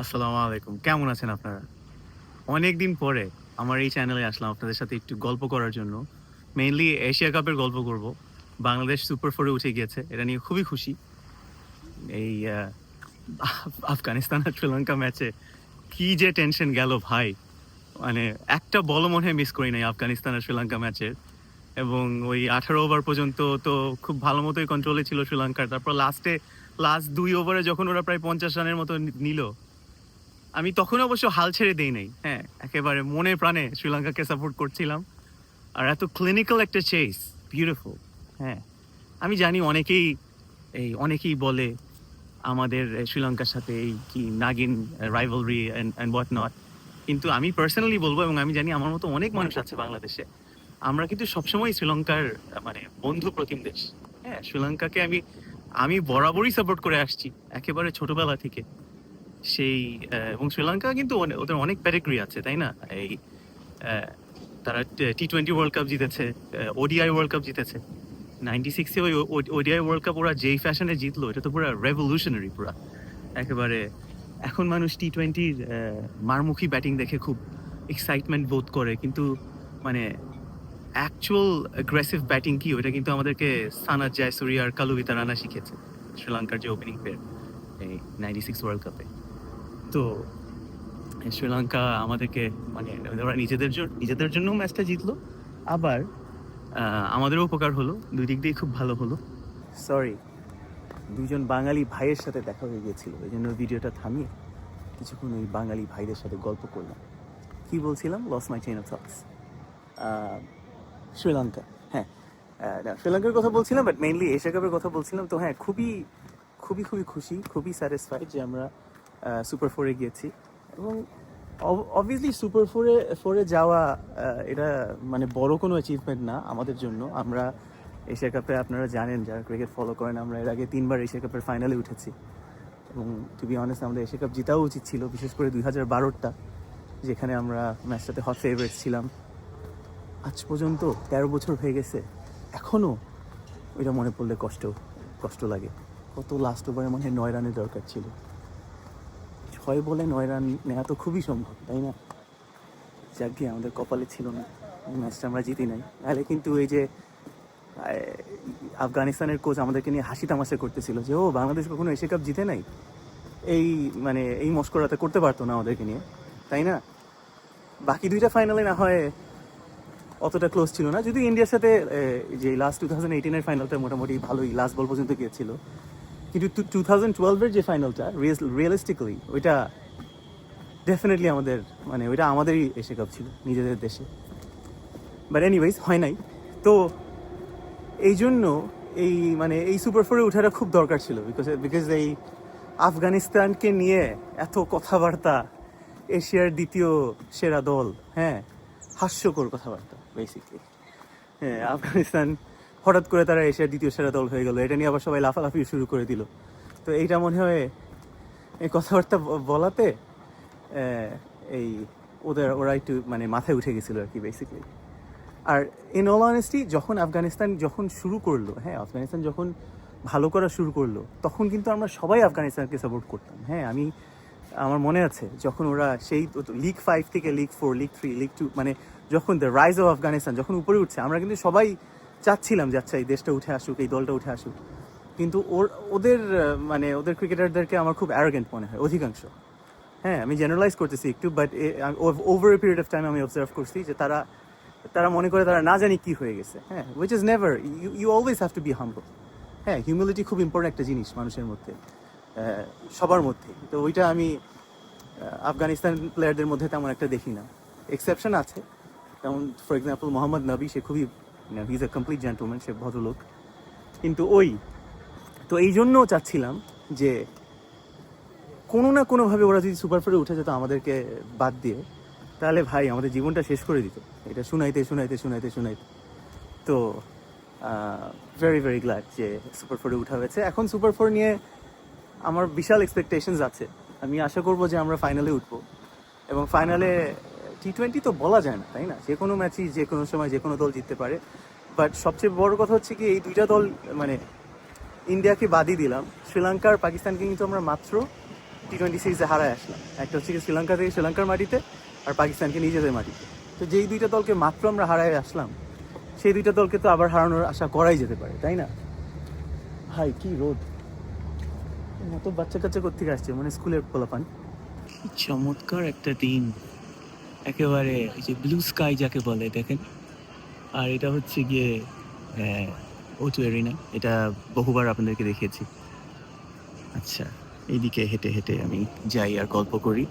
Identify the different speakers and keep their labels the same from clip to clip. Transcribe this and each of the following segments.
Speaker 1: আসসালামু আলাইকুম। কেমন আছেন আপনারা? অনেক দিন পরে আমার এই চ্যানেলে আসলাম আপনাদের সাথে একটু গল্প করার জন্য। মেইনলি এশিয়া কাপের গল্প করব। বাংলাদেশ সুপার ফোরে উঠে গিয়েছে, এটা নিয়ে খুবই খুশি। এই আফগানিস্তান আর শ্রীলঙ্কা ম্যাচে কি যে টেনশন গেল ভাই। মানে একটা বল মনে হয় মিস করি নাই আফগানিস্তান আর শ্রীলঙ্কা ম্যাচের এবং ওই আঠারো ওভার পর্যন্ত তো খুব ভালো মতোই কন্ট্রোলে ছিল শ্রীলঙ্কার। তারপর লাস্টে লাস্ট দুই ওভারে যখন ওরা প্রায় পঞ্চাশ রানের মতো নিল আমি তখন অবশ্য হাল ছেড়ে দেই নাই। হ্যাঁ একেবারে মনে প্রাণে শ্রীলঙ্কাকে সাপোর্ট করছিলাম। আর এত ক্লিনিক্যাল একটা চেস বিউটিফুল হ্যাঁ আমি জানি অনেকেই এই, অনেকেই বলে আমাদের শ্রীলঙ্কার সাথে এই কি Nagin rivalry and what not কিন্তু আমি পার্সোনালি বলব এবং আমি জানি আমার মতো অনেক মানুষ আছে বাংলাদেশে, আমরা কিন্তু সবসময় শ্রীলঙ্কার মানে বন্ধু প্রতিম দেশ। হ্যাঁ শ্রীলঙ্কাকে আমি আমি বরাবরই সাপোর্ট করে আসছি, একেবারে ছোটবেলা থেকে। সেই এবং শ্রীলঙ্কা কিন্তু ওদের অনেক প্যারেগ্রি আছে, তাই না? এই তারা টি টোয়েন্টি ওয়ার্ল্ড কাপ জিতেছে ওডিআই ওয়ার্ল্ড কাপ জিতেছে। নাইনটি সিক্সে ওই ওডিআই ওয়ার্ল্ড কাপ ওরা যেই ফ্যাশনে জিতলো, এটা তো পুরো রেভলিউশনারি পুরা। একেবারে, এখন মানুষ টি টোয়েন্টির মারমুখী ব্যাটিং দেখে খুব এক্সাইটমেন্ট বোধ করে, কিন্তু মানে অ্যাকচুয়াল অ্যাগ্রেসিভ ব্যাটিং কি ওটা কিন্তু আমাদেরকে সানাত জয়সুরি আর কালুবিতা রানা শিখেছে শ্রীলঙ্কার যে ওপেনিং প্লেয়ার এই নাইনটি সিক্স ওয়ার্ল্ড কাপে তো শ্রীলঙ্কা আমাদেরকে মানে ওরা নিজেদের জন্য নিজেদের জন্য ম্যাচটা জিতলো। আবার আমাদেরও উপকার হলো। দুই দিক দিয়ে খুব ভালো হলো। সরি দুজন বাঙালি ভাইয়ের সাথে দেখা হয়ে গিয়েছিল। এই জন্য ভিডিওটা থামিয়ে কিছুক্ষণ ওই বাঙালি ভাইদের সাথে গল্প করলাম। কি বলছিলাম? Lost my chain of thoughts Sri Lanka হ্যাঁ। শ্রীলঙ্কার কথা বলছিলাম বাট মেইনলি এশিয়া কাপের কথা বলছিলাম। তো হ্যাঁ খুবই খুবই খুবই খুশি, খুবই স্যাটিসফাইড যে আমরা সুপার ফোরে গিয়েছি। এবং অবভিয়াসলি সুপার ফোরে ফোরে যাওয়া এটা মানে বড় কোনো অ্যাচিভমেন্ট না আমাদের জন্য। আমরা এশিয়া কাপে আপনারা জানেন, যারা ক্রিকেট ফলো করেন, আমরা এর আগে তিনবার এশিয়া কাপের ফাইনালে উঠেছি। এবং টু বি অনেস্ট আমাদের এশিয়া কাপ জিতাও উচিত ছিল, বিশেষ করে দুই হাজার বারোটা যেখানে আমরা ম্যাচটাতে হট ফেভারিট ছিলাম। আজ পর্যন্ত তেরো বছর হয়ে গেছে। এখনও ওইটা মনে পড়লে কষ্ট কষ্ট লাগে। কত লাস্ট ওভারে মনে হয় নয় রানের দরকার ছিল। ছয় বলে নয়, রান নেওয়া তো খুবই সম্ভব, তাই না? যাক গিয়ে আমাদের কপালে ছিল না ম্যাচটা আমরা জিতি নাই। তাহলে কিন্তু এই যে আফগানিস্তানের কোচ আমাদেরকে নিয়ে হাসি তামাশা করতেছিল যে, ও, বাংলাদেশ কখনো এশিয়া কাপ জিতে নাই? এই মানে এই মস্করাতে করতে পারতো না আমাদেরকে নিয়ে, তাই না? বাকি দুইটা ফাইনালে না হয় অতটা ক্লোজ ছিল না যদি ইন্ডিয়ার সাথে যে লাস্ট টু থাউজেন্ড এইটিনের ফাইনালটা মোটামুটি ভালোই লাস্ট বল পর্যন্ত গিয়েছিল। কিন্তু টু থাউজেন্ড টুয়েলভের যে ফাইনালটা রিয়েলিস্টিক্যালি ওইটা ডেফিনেটলি আমাদের মানে ওইটা আমাদেরই এসে কাপ ছিল, নিজেদের দেশে। বাট এনিওয়েজ হয় নাই। তো এই জন্য এই মানে এই সুপার ফোরে ওঠাটা খুব দরকার ছিল বিকজ বিকজ এই আফগানিস্তানকে নিয়ে এত কথাবার্তা এশিয়ার দ্বিতীয় সেরা দল হ্যাঁ হাস্যকর কথাবার্তা বেসিকলি হ্যাঁ আফগানিস্তান হঠাৎ করে তারা এশিয়ার দ্বিতীয় সেরা দল হয়ে গেল। এটা নিয়ে আবার সবাই লাফালাফি শুরু করে দিল। তো এইটা মনে হয় এই কথাবার্তা বলাতে এই ওদের, ওরা একটু মানে মাথায় উঠে গেছিল আর কি বেসিকলি আর ইন অল অনেস্টি যখন আফগানিস্তান যখন শুরু করল হ্যাঁ আফগানিস্তান যখন ভালো করা শুরু করল, তখন কিন্তু আমরা সবাই আফগানিস্তানকে সাপোর্ট করতাম। হ্যাঁ আমি, আমার মনে আছে, যখন ওরা সেই লিগ ফাইভ থেকে league four league three league two মানে যখন দ্য রাইজ অফ আফগানিস্তান, যখন উপরে উঠছে, আমরা কিন্তু সবাই চাচ্ছিলাম যে আচ্ছা এই দেশটা উঠে আসুক, এই দলটা উঠে আসুক। কিন্তু ওর, ওদের মানে ওদের ক্রিকেটারদেরকে আমার খুব অ্যারোগেন্ট মনে হয়, অধিকাংশ। হ্যাঁ আমি জেনারেলাইজ করতেছি একটু but over a period of time আমি অবজার্ভ করছি যে তারা তারা মনে করে তারা না জানি কি হয়ে গেছে হ্যাঁ which is never you you always have to be humble হ্যাঁ হিউমিলিটি খুব ইম্পর্টেন্ট একটা জিনিস মানুষের মধ্যে সবার মধ্যে। তো ওইটা আমি আফগানিস্তান প্লেয়ারদের মধ্যে তেমন একটা দেখি না। এক্সেপশন আছে, যেমন ফর এক্সাম্পল মোহাম্মদ নবী, সে খুবই he is a complete gentleman সে ভদ্রলোক। কিন্তু ওই, তো এই জন্য চাচ্ছিলাম যে কোনো না কোনোভাবে ওরা যদি সুপার ফোরে উঠে যেত আমাদেরকে বাদ দিয়ে, তাহলে ভাই আমাদের জীবনটা শেষ করে দিত। এটা শুনাইতে শুনাইতে শুনাইতে শুনাইতে। তো ভেরি ভেরি গ্ল্যাড যে সুপার ফোরে উঠা হয়েছে। এখন সুপার নিয়ে আমার বিশাল এক্সপেকটেশনস আছে। আমি আশা করব যে আমরা ফাইনালে উঠবো। এবং ফাইনালে টি টোয়েন্টি তো বলা যায় না, তাই না? যে কোনো ম্যাচই যে কোনো সময় যে কোনো দল জিততে পারে। বাট সবচেয়ে বড় কথা হচ্ছে কি, এই দুইটা দল মানে ইন্ডিয়াকে বাদই দিলাম। শ্রীলঙ্কা আর পাকিস্তানকে কিন্তু আমরা মাত্র টি টোয়েন্টি সিরিজে হারায় আসলাম। একটা হচ্ছে কি শ্রীলঙ্কা থেকে শ্রীলঙ্কার মাটিতে, আর পাকিস্তানকে নিজেদের মাটিতে। তো যেই দুইটা দলকে মাত্র আমরা হারায় আসলাম, সেই দুইটা দলকে তো আবার হারানোর আশা করাই যেতে পারে, তাই না? ভাই, কি রোদ। এত বাচ্চা কাচ্চা কোথেকে আসছে? মানে স্কুলের পোলাপান। চমৎকার একটা দিন। একেবারে এই যে ব্লু স্কাই যাকে বলে, দেখেন। আর এটা হচ্ছে গিয়ে ওটু এরিনা এটা বহুবার আপনাদেরকে দেখিয়েছি। আচ্ছা এইদিকে হেঁটে হেঁটে আমি যাই আর গল্প করি।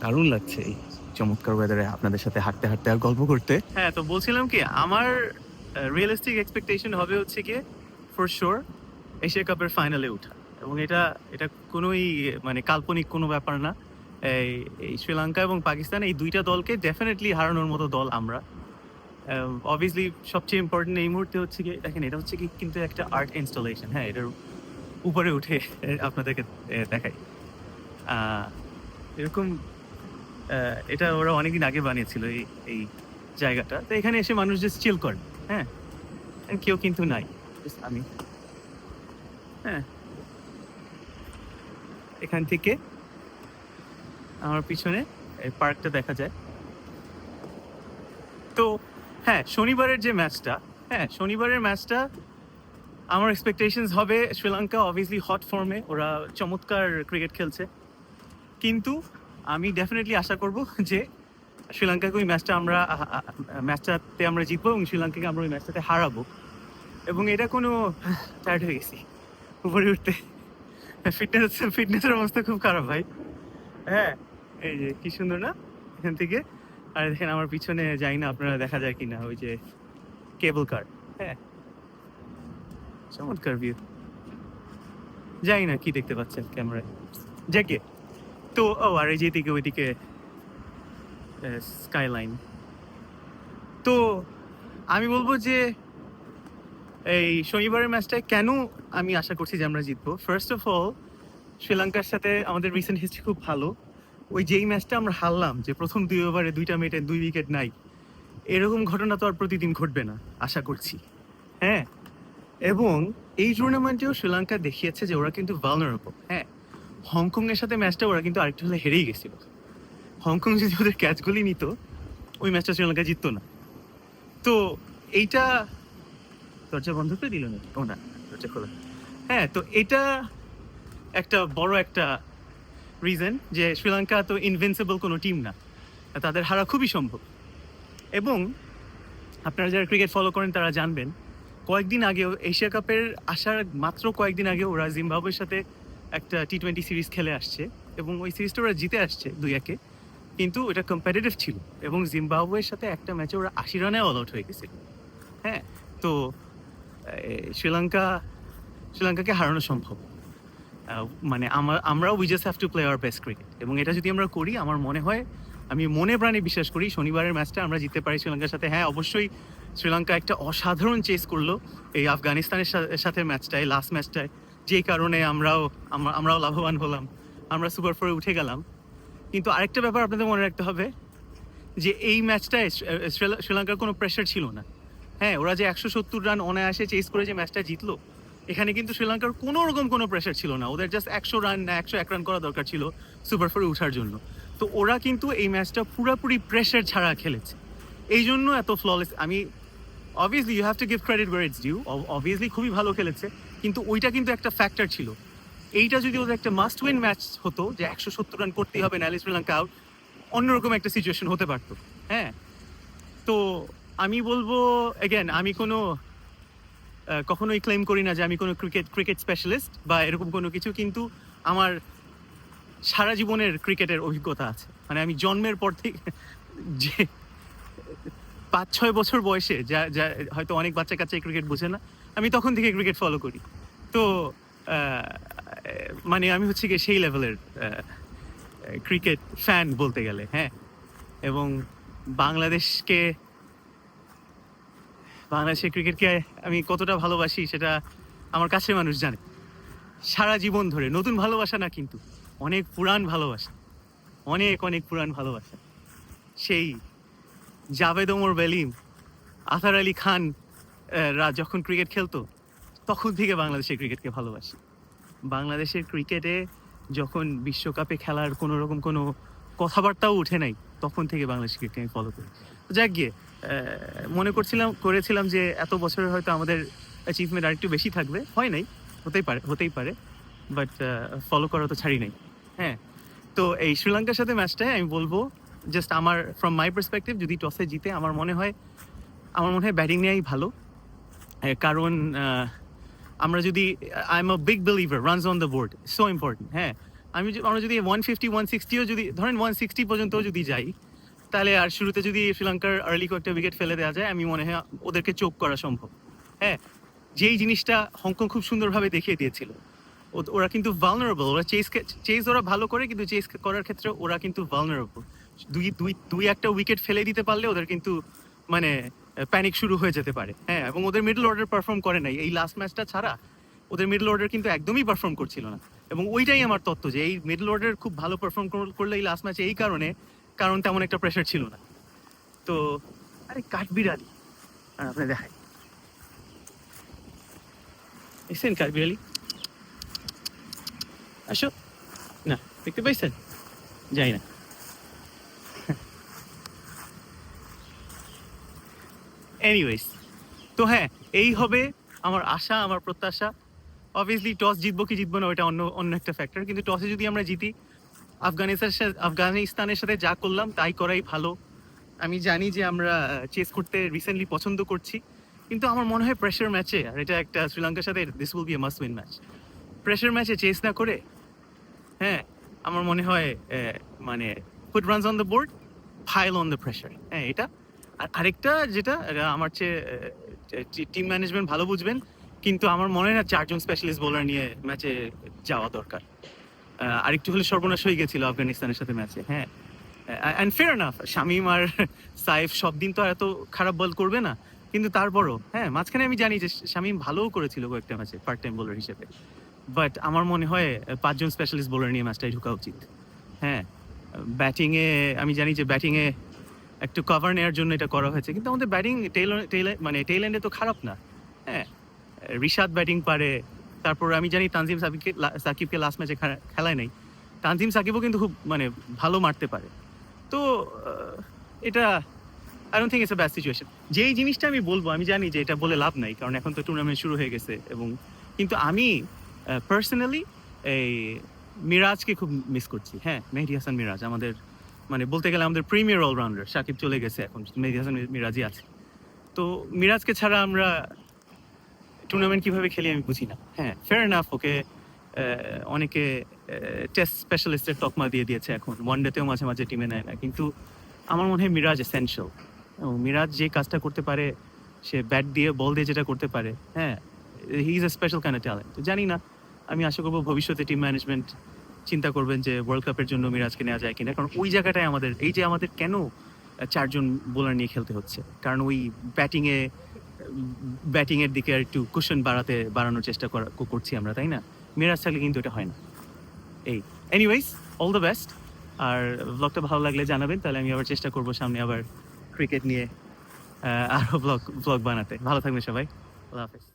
Speaker 1: দারুণ লাগছে এই চমৎকার ওয়েদারে আপনাদের সাথে হাঁটতে হাঁটতে আর গল্প করতে। হ্যাঁ তো বলছিলাম কি, আমার রিয়েলিস্টিক এক্সপেকটেশন হবে হচ্ছে গিয়ে ফর শিওর এশিয়া কাপের ফাইনালে ওঠা। এবং এটা এটা কোনোই মানে কাল্পনিক কোনো ব্যাপার না। এই শ্রীলঙ্কা এবং পাকিস্তান, এই দুইটা দলকে ডেফিনেটলি হারানোর মতো দল আমরা। অবভিয়াসলি সবচেয়ে ইম্পর্টেন্ট এই মুহূর্তে হচ্ছে কি, দেখেন এটা হচ্ছে কি কিন্তু একটা আর্ট ইনস্টলেশন হ্যাঁ এটার উপরে উঠে আপনাদেরকে দেখাই। এরকম এটা ওরা অনেকদিন আগে বানিয়েছিল এই এই জায়গাটা। তো এখানে এসে মানুষ যে চিল করে হ্যাঁ কেউ কিন্তু নাই আমি হ্যাঁ। এখান থেকে আমার পিছনে, এই পার্কটা দেখা যায়। তো হ্যাঁ শনিবারের যে ম্যাচটা হ্যাঁ শনিবারের ম্যাচটা আমার এক্সপেকটেশনস হবে শ্রীলঙ্কা অবভিয়াসলি হট ফর্মে ওরা চমৎকার ক্রিকেট খেলছে। কিন্তু আমি ডেফিনেটলি আশা করব যে শ্রীলঙ্কাকে ওই ম্যাচটা আমরা ম্যাচটাতে আমরা জিতবো এবং শ্রীলঙ্কাকে আমরা ওই ম্যাচটাতে হারাবো। এবং এটা কোনো টায়ার্ড হয়ে গেছি, উপরে উঠতে। ফিটনেস ফিটনেসের অবস্থা খুব খারাপ ভাই। হ্যাঁ এই যে, কি সুন্দর না? এখান থেকে। আর দেখেন, আমার পিছনে যাই না, আপনারা দেখা যায় কিনা, ওই যে কেবল কার হ্যাঁ। চমৎকার ভিউ যাই না, কি দেখতে পাচ্ছেন ক্যামেরায়? জ্যাকে তো, ও, আর এই যেদিকে ওইদিকে স্কাইলাইন তো, আমি বলব যে, এই শনিবারের ম্যাচটায় কেন আমি আশা করছি যে আমরা জিতবো? ফার্স্ট অফ অল শ্রীলঙ্কার সাথে আমাদের রিসেন্ট হিস্ট্রি খুব ভালো। ওই যেই ম্যাচটা আমরা হারলাম, যে প্রথম দুই ওভারে দুইটা মেটে দুই উইকেট নাই, এরকম ঘটনা তো আর প্রতিদিন ঘটবে না, আশা করছি। হ্যাঁ এবং এই টুর্নামেন্টেও শ্রীলঙ্কা দেখিয়েছে যে ওরা কিন্তু ভালনারেবল হ্যাঁ। হংকং এর সাথে ম্যাচটা ওরা কিন্তু আরেকটু হলে হেরেই গেছিল। হংকং যদি ওদের ক্যাচগুলি নিত, ওই ম্যাচটা শ্রীলঙ্কা জিততো না। তো এইটা দরজা বন্ধ করে দিল না ও না, দরজা খোলা। হ্যাঁ তো এটা একটা বড় একটা রিজন যে শ্রীলঙ্কা তো ইনভিনসিবল কোনো টিম না। তাদের হারা খুবই সম্ভব। এবং আপনারা যারা ক্রিকেট ফলো করেন, তারা জানবেন, কয়েকদিন আগেও এশিয়া কাপের আসার মাত্র কয়েকদিন আগে ওরা জিম্বাবুয়ের সাথে একটা টি টোয়েন্টি সিরিজ খেলে আসছে এবং ওই সিরিজটা ওরা জিতে আসছে দুই একে। কিন্তু এটা কম্পিটিটিভ ছিল এবং জিম্বাবুয়ের সাথে একটা ম্যাচে ওরা আশি রানে অল আউট হয়ে গেছিল। হ্যাঁ তো শ্রীলঙ্কা শ্রীলঙ্কাকে হারানো সম্ভব। মানে আমার আমরাও we just have to play our best cricket এবং এটা যদি আমরা করি, আমার মনে হয়, আমি মনে প্রাণে বিশ্বাস করি, শনিবারের ম্যাচটা আমরা জিততে পারি শ্রীলঙ্কার সাথে। হ্যাঁ অবশ্যই শ্রীলঙ্কা একটা অসাধারণ চেস করল এই আফগানিস্তানের সাথে ম্যাচটায় লাস্ট ম্যাচটায় যে কারণে আমরাও আমরা- আমরাও লাভবান হলাম। আমরা সুপার ফোরে উঠে গেলাম। কিন্তু আরেকটা ব্যাপার আপনাদের মনে রাখতে হবে, যে এই ম্যাচটায় শ্রীলঙ্কার কোনো প্রেশার ছিল না। হ্যাঁ ওরা যে একশো সত্তর রান অনায়াসে চেস করে যে ম্যাচটা জিতলো এখানে কিন্তু শ্রীলঙ্কার কোনো রকম কোনো প্রেশার ছিল না। ওদের জাস্ট একশো রান না, একশো এক রান করা দরকার ছিল সুপার ফোরে ওঠার জন্য। তো ওরা কিন্তু এই ম্যাচটা পুরোপুরি প্রেশার ছাড়া খেলেছে। এই জন্য এত ফ্ললেস আমি obviously you have to give credit where it's due obviously খুবই ভালো খেলেছে। কিন্তু ওইটা কিন্তু একটা ফ্যাক্টর ছিল। এইটা যদি ওদের একটা মাস্ট উইন ম্যাচ হতো, যে একশো সত্তর রান করতেই হবে, নাহলে শ্রীলঙ্কা আউট অন্যরকম একটা সিচুয়েশন হতে পারতো। হ্যাঁ? তো আমি বলব এগেন আমি কোনো কখনোই ক্লেম করি না যে আমি কোনো ক্রিকেট ক্রিকেট স্পেশালিস্ট বা এরকম কোনো কিছু, কিন্তু আমার সারা জীবনের ক্রিকেটের অভিজ্ঞতা আছে। মানে আমি জন্মের পর থেকে যে পাঁচ ছয় বছর বয়সে যা যা হয়তো অনেক বাচ্চা কাচ্চা ক্রিকেট বোঝে না, আমি তখন থেকে ক্রিকেট ফলো করি। তো মানে আমি হচ্ছে গিয়ে সেই লেভেলের ক্রিকেট ফ্যান বলতে গেলে হ্যাঁ। এবং বাংলাদেশকে বাংলাদেশের ক্রিকেটকে আমি কতটা ভালোবাসি সেটা আমার কাছের মানুষ জানে। সারা জীবন ধরে, নতুন ভালোবাসা না কিন্তু, অনেক পুরান ভালোবাসা, অনেক অনেক পুরান ভালোবাসা। সেই জাভেদ ওমর বেলিম আথার আলী খান রা যখন ক্রিকেট খেলতো, তখন থেকে বাংলাদেশের ক্রিকেটকে ভালোবাসি। বাংলাদেশের ক্রিকেটে যখন বিশ্বকাপে খেলার কোনো রকম কোনো কথাবার্তাও উঠে নাই, তখন থেকে বাংলাদেশ ক্রিকেটকে আমি ফলো করি। যাক গিয়ে মনে করছিলাম, করেছিলাম যে এত বছরে হয়তো আমাদের অ্যাচিভমেন্ট আরেকটু বেশি থাকবে। হয় নাই, হতেই পারে হতেই পারে বাট ফলো করা তো ছাড়ি নাই। হ্যাঁ তো এই শ্রীলঙ্কার সাথে ম্যাচটায় আমি বলব জাস্ট আমার ফ্রম মাই পার্সপেক্টিভ যদি টসে জিতে, আমার মনে হয়, আমার মনে হয় ব্যাটিং নেওয়াই ভালো। কারণ আমরা যদি I am a big believer runs on the board so important হ্যাঁ। আমি আমরা যদি ওয়ান ফিফটি ওয়ান সিক্সটিও যদি, ধরেন ওয়ান সিক্সটি পর্যন্তও যদি যাই তাহলে আর শুরুতে যদি শ্রীলঙ্কার আর্লি কয়েকটা উইকেট ফেলে দেওয়া যায়, আমি মনে হয় ওদেরকে চোখ করা সম্ভব। হ্যাঁ যেই জিনিসটা হংকং খুব সুন্দরভাবে দেখিয়ে দিয়েছিল। ওরা কিন্তু ভালনারেবল ওরা চেস চেস ওরা ভালো করে, কিন্তু চেস করার ক্ষেত্রে ওরা কিন্তু ভালনারেবল দুই দুই দুই একটা উইকেট ফেলে দিতে পারলে ওদের কিন্তু মানে প্যানিক শুরু হয়ে যেতে পারে। হ্যাঁ এবং ওদের মিডল অর্ডার পারফর্ম করে নাই। এই লাস্ট ম্যাচটা ছাড়া ওদের মিডল অর্ডার কিন্তু একদমই পারফর্ম করছিল না। এবং ওইটাই আমার তত্ত্ব যে, এই মিডল অর্ডার খুব ভালো পারফর্ম করলে এই লাস্ট ম্যাচে এই কারণে কারণ তেমন একটা প্রেশার ছিল না। তো, আরে কাঠবিড়ালি। আর আপনি দেখাই। এসেন কাঠবিড়ালি? আসো। না, দেখতে পাইছেন? যাই না। এনিওয়েজ তো হ্যাঁ এই হবে আমার আশা, আমার প্রত্যাশা। অবভিয়াসলি টস জিতবো কি জিতবো না ওটা অন্য অন্য একটা ফ্যাক্টর কিন্তু টসে যদি আমরা জিতি আফগানিস্তানের আফগানিস্তানের সাথে যা করলাম, তাই করাই ভালো। আমি জানি যে আমরা চেস করতে রিসেন্টলি পছন্দ করছি, কিন্তু আমার মনে হয় প্রেশার ম্যাচে আর এটা একটা শ্রীলঙ্কার সাথে this will be a must win match pressure ম্যাচে চেস না করে হ্যাঁ আমার মনে হয় মানে put runs on the board pile on the pressure হ্যাঁ এটা। আর আরেকটা যেটা আমার চেয়ে টিম ম্যানেজমেন্ট ভালো বুঝবেন, কিন্তু আমার মনে হয় না চারজন স্পেশালিস্ট বোলার নিয়ে ম্যাচে যাওয়া দরকার। আরেকটু হলে সর্বনাশ হয়ে গেছিল আফগানিস্তানের সাথে ম্যাচে হ্যাঁ। অ্যান্ড ফেয়ার নাফ শামিম আর সাইফ সব দিন তো এত খারাপ বল করবে না। কিন্তু তারপরও হ্যাঁ মাঝখানে আমি জানি যে শামিম ভালোও করেছিল কয়েকটা ম্যাচে পার্ট টাইম বোলার হিসেবে। বাট আমার মনে হয় পাঁচজন স্পেশালিস্ট বোলার নিয়ে ম্যাচটাই ঢোকা উচিত। হ্যাঁ ব্যাটিংয়ে আমি জানি যে ব্যাটিংয়ে একটু কভার নেওয়ার জন্য এটা করা হয়েছে, কিন্তু আমাদের ব্যাটিং টেল মানে এন্ডে তো খারাপ না। হ্যাঁ রিশাদ ব্যাটিং পারে তারপর আমি জানি তানজিম সাকিবকে সাকিবকে লাস্ট ম্যাচে খেলায় নাই। তানজিম সাকিবও কিন্তু খুব মানে ভালো মারতে পারে। তো এটা I don't think it's a bad situation যেই জিনিসটা আমি বলব, আমি জানি যে এটা বলে লাভ নাই, কারণ এখন তো টুর্নামেন্ট শুরু হয়ে গেছে এবং কিন্তু আমি পার্সোনালি এই মিরাজকে খুব মিস করছি। হ্যাঁ মেহেদি হাসান মিরাজ, আমাদের মানে বলতে গেলে আমাদের প্রিমিয়ার অলরাউন্ডার সাকিব চলে গেছে এখন, মেহেদি হাসান মিরাজই আছে। তো, মিরাজকে ছাড়া আমরা টুর্নামেন্ট কীভাবে খেলি আমি বুঝি না। হ্যাঁ ফেয়ার এনাফ ওকে অনেকে টেস্ট স্পেশালিস্টের তকমা দিয়ে দিয়েছে এখন। ওয়ান ডেতেও মাঝে মাঝে টিমে নেয় না। কিন্তু আমার মনে হয় মিরাজ এসেনশিয়াল এবং মিরাজ যে কাজটা করতে পারে, সে ব্যাট দিয়ে বল দিয়ে যেটা করতে পারে হ্যাঁ he is a special kind talent জানি না, আমি আশা করব ভবিষ্যতে টিম ম্যানেজমেন্ট চিন্তা করবেন যে ওয়ার্ল্ড কাপের জন্য মিরাজকে নেওয়া যায় কিনা। কারণ ওই জায়গাটায় আমাদের, এই যে আমাদের কেন চারজন বোলার নিয়ে খেলতে হচ্ছে? কারণ ওই ব্যাটিংয়ে ব্যাটিংয়ের দিকে আর একটু কোশ্চেন বাড়াতে, বাড়ানোর চেষ্টা করা করছি আমরা, তাই না? মিরাজ থাকলে কিন্তু এটা হয় না। এই এনিওয়েজ অল দ্য বেস্ট আর ব্লগটা ভালো লাগলে জানাবেন, তাহলে আমি আবার চেষ্টা করব সামনে আবার ক্রিকেট নিয়ে আরও ব্লগ ব্লগ বানাতে। ভালো থাকবে সবাই। আল্লাহ হাফেজ।